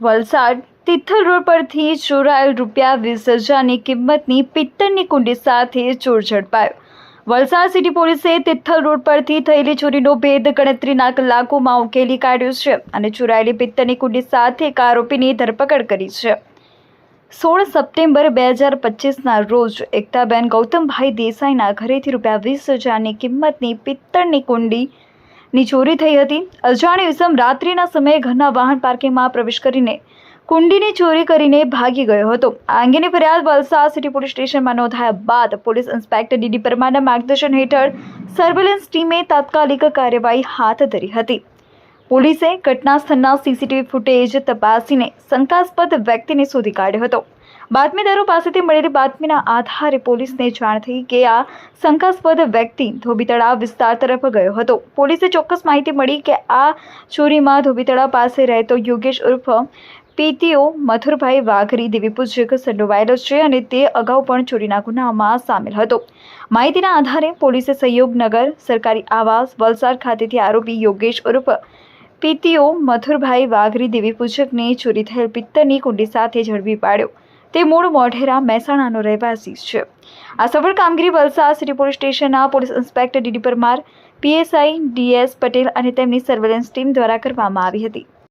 Valsad Tithal road પરથી ચોરાયેલ રૂપિયા વીસ હજારની કિંમતની પિત્તળની કુંડી સાથે ચોર ઝડપાયો. વલસાડ સિટી પોલીસે તિથલ રોડ પરથી થયેલી ચોરીનો ભેદ ગણતરીના કલાકોમાં ઉકેલી કાઢ્યો છે અને ચોરાયેલી પિત્તળની કુંડી સાથે એક આરોપીની ધરપકડ કરી છે. સોળ સપ્ટેમ્બર બે હજાર પચીસના રોજ એકતાબેન ગૌતમભાઈ દેસાઈના ઘરેથી રૂપિયા વીસ હજારની કિંમતની પિત્તળની કુંડી ની ચોરી થઈ હતી. અજાણ્યો ઇસમ રાત્રિના સમયે ઘરના વાહન પાર્કિંગમાં પ્રવેશ કરીને કુંડીની ચોરી કરીને ભાગી ગયો હતો. આ અંગેની ફરિયાદ વલસાડ સિટી પોલીસ સ્ટેશનમાં નોંધાયા બાદ પોલીસ ઇન્સ્પેક્ટર ડીડી પરમારના માર્ગદર્શન હેઠળ સર્વેલન્સ ટીમે તાત્કાલિક કાર્યવાહી હાથ ધરી હતી. પોલીસે ઘટના સ્થળના સીસીટીવી ફૂટેજ તપાસીને શંકાસ્પદ વ્યક્તિને શોધી કાઢ્યો હતો. બાતમીદારો પાસેથી મળેલી બાતમીના આધારે પોલીસને જાણ થઈ કે આ શંકાસ્પદ વ્યક્તિ ધોબી તળાવ વિસ્તાર તરફ ગયો હતો. પોલીસે ચોક્કસ માહિતી મળી કે આ ચોરીમાં ધોબી તળાવ પાસે રહેતો યોગેશ ઉર્ફ, પીટીઓ મથુરભાઈ વાઘરી દેવી સંડોવાયેલો છે અને તે અગાઉ પણ ચોરીના ગુનામાં સામેલ હતો. માહિતીના આધારે પોલીસે સહયોગનગર સરકારી આવાસ વલસાડ ખાતેથી આરોપી યોગેશ ઉર્ફ પીટીઓ મથુરભાઈ વાઘરી દેવી પૂજકને ચોરી થયેલ પિત્તરની કુંડી સાથે ઝડપી પાડ્યો. તે મૂળ મોઢેરા મહેસાણાનો રહેવાસી છે. આ સફળ કામગીરી વલસાડ સિટી પોલીસ સ્ટેશનના police inspector DD Parmar, PSI DS Patel અને તેમની સર્વેલન્સ ટીમ દ્વારા કરવામાં આવી હતી.